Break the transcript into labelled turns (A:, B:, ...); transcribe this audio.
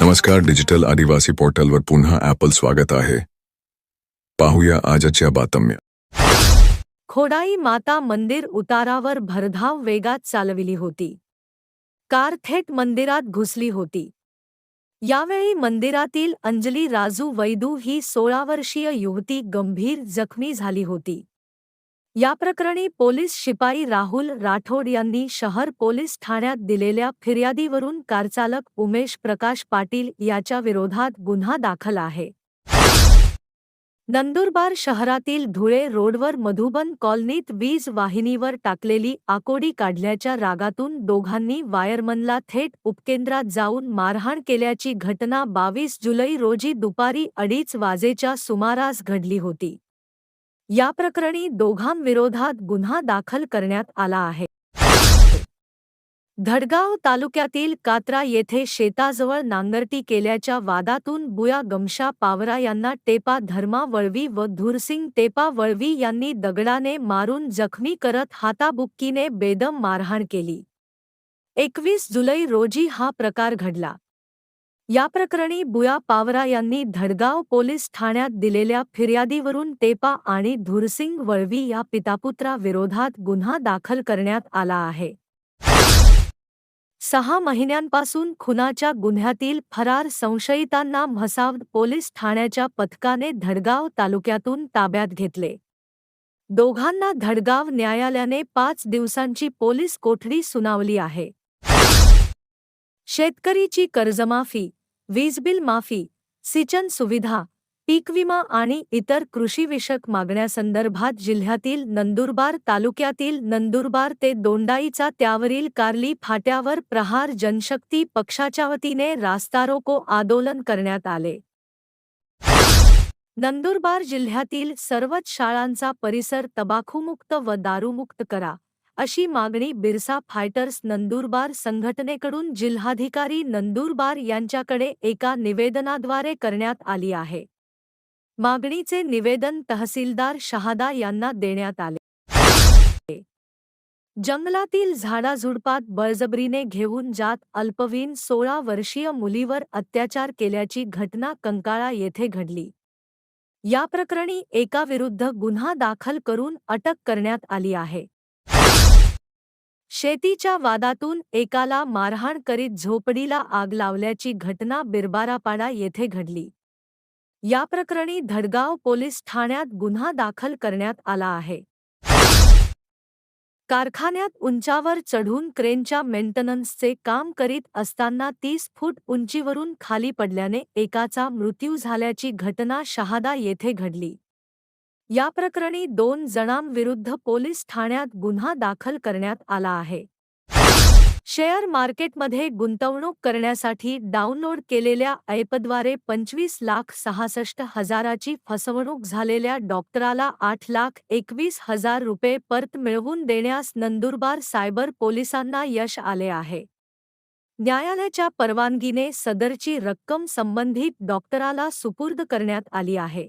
A: नमस्कार डिजिटल आदिवासी पोर्टलवर पुन्हा ॲपल स्वागत आहे. पाहूया आजच्या बातम्या.
B: खोडाई माता मंदिर उतारावर भरधाव वेगात चालविली होती. कार थेट मंदिरात घुसली होती. यावेळी मंदिरातील अंजली राजू वैदू ही सोळा वर्षीय युवती गंभीर जखमी झाली होती. या प्रकरणी पोलीस शिपाई राहुल राठोड यांनी शहर पोलीस ठाण्यात दिलेल्या फिर्यादीवरून कारचालक उमेश प्रकाश पाटील याच्या विरोधात गुन्हा दाखल आहे. नंदुरबार शहरातील धुळे रोडवर मधुबन कॉलनीत वीज वाहिनीवर टाकलेली आकोडी काढल्याच्या रागातून दोघांनी वायरमनला थेट उपकेंद्रात जाऊन मारहाण केल्याची घटना बावीस जुलै रोजी दुपारी अडीच वाजेच्या सुमारास घडली होती. या प्रकरणी दोघांविरोधात गुन्हा दाखल करण्यात आला आहे. धडगाव तालुक्यातील कात्रा येथे शेताजवळ नांगरटी केल्याच्या वादातून बुया गमशा पावरा यांना टेपा धर्मा वळवी व धुरसिंग टेपा वळवी यांनी दगडाने मारून जखमी करत हाताबुक्कीने बेदम मारहाण केली. एकवीस जुलै रोजी हा प्रकार घडला. या प्रकरणी बुया पावरा यांनी धडगाव पोलीस ठाण्यात दिलेल्या फिर्यादीवरून टेपा आणि धुरसिंग वळवी या पितापुत्राविरोधात गुन्हा दाखल करण्यात आला आहे. सहा महिन्यांपासून खुनाच्या गुन्ह्यातील फरार संशयितांना म्हसावद पोलीस ठाण्याच्या पथकाने धडगाव तालुक्यातून ताब्यात घेतले. दोघांना धडगाव न्यायालयाने पाच दिवसांची पोलीस कोठडी सुनावली आहे. शेतकरीची कर्जमाफी वीजबिल माफी सिंचन सुविधा पीक विमा आणि इतर कृषीविषयक मागण्यासंदर्भात जिल्ह्यातील नंदुरबार तालुक्यातील नंदुरबार ते दोंडाईचा त्यावरील कार्ली फाट्यावर प्रहार जनशक्ती पक्षाच्या वतीने रास्तारोको आंदोलन करण्यात आले. नंदुरबार जिल्ह्यातील सर्वच शाळांचा परिसर तबाखूमुक्त व दारूमुक्त करा. अशी मागणी बिरसा फायटर्स नंदुरबार संघटनेकडून जिल्हाधिकारी नंदुरबार यांच्याकडे एका निवेदनाद्वारे करण्यात आली आहे. मागणीचे निवेदन तहसीलदार शहादा यांना देण्यात आले. जंगलातील झाडाझुडपात बळजबरीने घेऊन जात अल्पवीन सोळा वर्षीय मुलीवर अत्याचार केल्याची घटना कंकाळा येथे घडली. या प्रकरणी एकाविरुद्ध गुन्हा दाखल करून अटक करण्यात आली आहे. शेतीच्या वादातून एकाला मारहाण करीत झोपडीला आग लावल्याची घटना बिरबारापाडा येथे घडली. या प्रकरणी धडगाव पोलीस ठाण्यात गुन्हा दाखल करण्यात आला आहे. कारखान्यात उंचावर चढून क्रेनच्या मेंटेनन्सचे काम करीत असताना तीस फूट उंचीवरून खाली पडल्याने एकाचा मृत्यू झाल्याची घटना शहादा येथे घडली. या प्रकरणी दोन जणांविरुद्ध पोलीस ठाण्यात गुन्हा दाखल करण्यात आला आहे. शेअर मार्केटमध्ये गुंतवणूक करण्यासाठी डाउनलोड केलेल्या ॲपद्वारे पंचवीस लाख सहासष्ट हजाराची फसवणूक झालेल्या डॉक्टराला आठ लाख एकवीस हजार रुपये परत मिळवून देण्यास नंदुरबार सायबर पोलिसांना यश आले आहे. न्यायालयाच्या परवानगीने सदरची रक्कम संबंधित डॉक्टराला सुपूर्द करण्यात आली आहे.